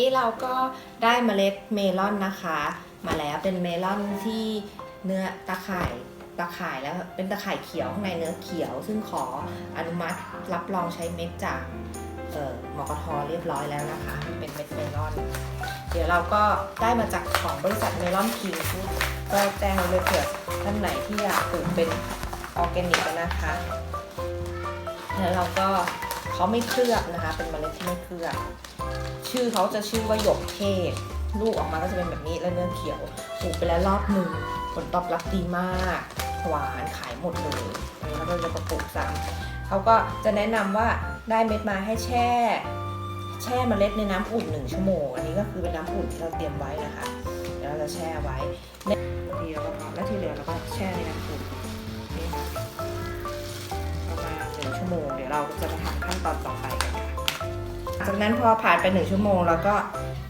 นี่เราก็ได้เมล็ดเมลอนนะคะ มาแล้วเป็นเมลอนที่เนื้อตะข่ายตะข่ายแล้วเป็นตะข่ายเขียวข้างในเนื้อเขียว ซึ่งขออนุมัติรับรองใช้เม็ดจากเอ่อมกทเรียบร้อยแล้วนะคะ เป็นเม็ดเมลอน เดี๋ยวเราก็ได้มาจากของบริษัทเมลอนคิงก็แจ้งไว้เลยเผื่อท่านไหนที่อยากปลูกเป็นออร์แกนิกนะคะ แล้วเราก็เขาไม่เคลือบนะคะ เป็นเมล็ดที่ไม่เคลือบ ชื่อเขาจะชื่อว่าหยกเทศ ลูกออกมาก็จะเป็นแบบนี้แล้วเนื้อเขียวปลูกไปแล้วรอบหนึ่งผลตอบรับดีมาก หวานขายหมดเลยแล้วก็จะประปลูกซ้ำเขาก็จะแนะนำว่าได้เม็ดมาให้แช่ แช่เมล็ดในน้ำอุ่นหนึ่งชั่วโมง อันนี้ก็คือเป็นน้ำอุ่นที่เราเตรียมไว้นะคะเดี๋ยวเราจะแช่ไว้ในทีเราก็พอแล้วที่เหลือเราก็แช่ในน้ำอุ่นนี่ค่ะประมาณหนึ่งชั่วโมงเดี๋ยวเราจะมาทำขั้นตอนต่อไป จากนั้นพอผ่านไปหนึ่งชั่วโมง เราก็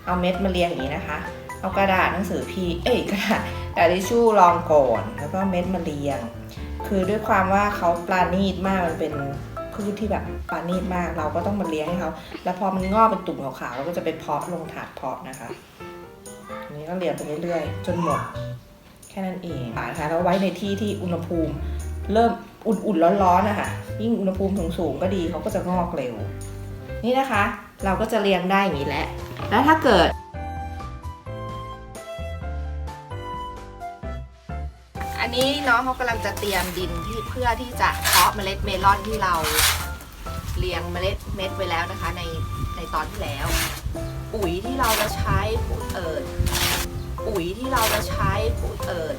เอาเม็ดมาเรียงอย่างนี้นะคะ เอากระดาษหนังสือพีเอ้ยกระดาษกระดาษทิชชู่รองก่อนแล้วก็เม็ดมาเรียง คือด้วยความว่าเขาปราณีตมากมันเป็นพืชที่แบบปราณีตมากเราก็ต้องมาเลี้ยงให้เขาแล้วพอมันงอกเป็นตุ่มขาวๆเราก็จะไปเพาะลงถาดเพาะนะคะอันนี้ก็เรียงไปเรื่อยๆ จนหมด แค่นั้นเองนะคะแล้วไว้ในที่ที่อุณหภูมิ เริ่มอุ่นๆร้อนๆนะคะยิ่งอุณหภูมิสูงๆก็ดีเขาก็จะงอกเร็ว นี่นะคะ เราก็จะเรียงได้อย่างนี้แหละ แล้วถ้าเกิด อันนี้น้องเขากำลังจะเตรียมดินที่เพื่อที่จะเพาะเมล็ดเมลอนที่เราเรียงเมล็ดเม็ดไว้แล้วนะคะ ในในตอนที่แล้ว ปุ๋ยที่เราจะใช้ปุ๋ยเอิดปุ๋ยที่เราจะใช้ปุ๋ยเอิด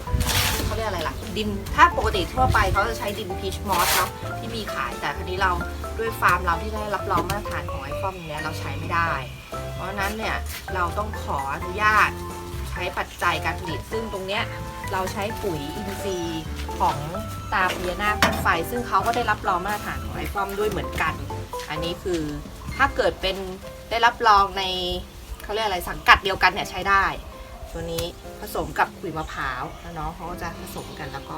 รียกอะไรล่ะ ดินถ้าปกติทั่วไปเขาจะใช้ดินพีชมอสเนาะที่มีขายแต่คราวนี้เราด้วยฟาร์มเราที่ได้รับรองมาตรฐานของไอฟอมเนี้ยเราใช้ไม่ได้ เพราะนั้นเนี่ยเราต้องขออนุญาตใช้ปัจจัยการผลิตซึ่งตรงเนี้ยเราใช้ปุ๋ยอินทรีย์ของตาพญานาคพ่นไฟ ซึ่งเขาก็ได้รับรองมาตรฐานของไอฟอมด้วยเหมือนกัน อันนี้คือถ้าเกิดเป็นได้รับรองในเขาเรียกอะไรสังกัดเดียวกันเนี่ยใช้ได้ ตัวนี้ผสมกับขุยมะพร้าวแล้วน้องเขาก็จะผสมกันแล้วก็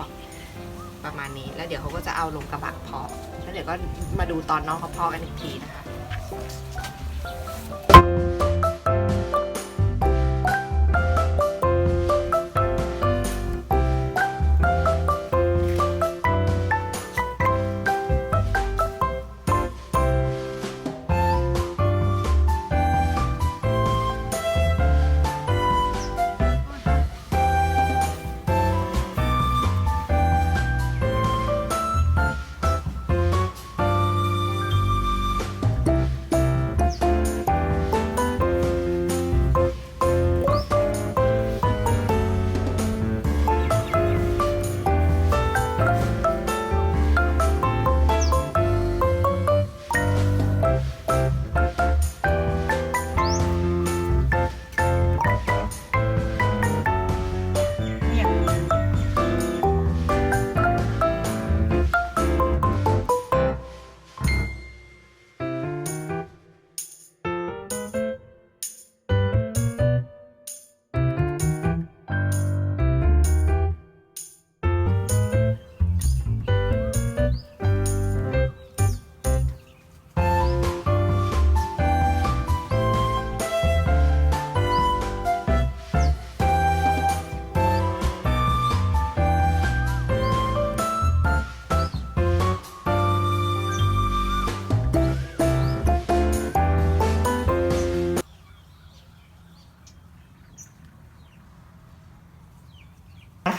ประมาณนี้ แล้วเดี๋ยวเขาก็จะเอาลงกระบะเพาะแล้วเดี๋ยวก็มาดูตอนน้องเขาเพาะกันอีกทีนะคะ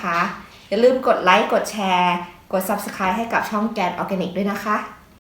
นะคะ อย่าลืมกดไลค์ กดแชร์ กด Subscribe ให้กับช่องแกนออร์แกนิกด้วยนะคะ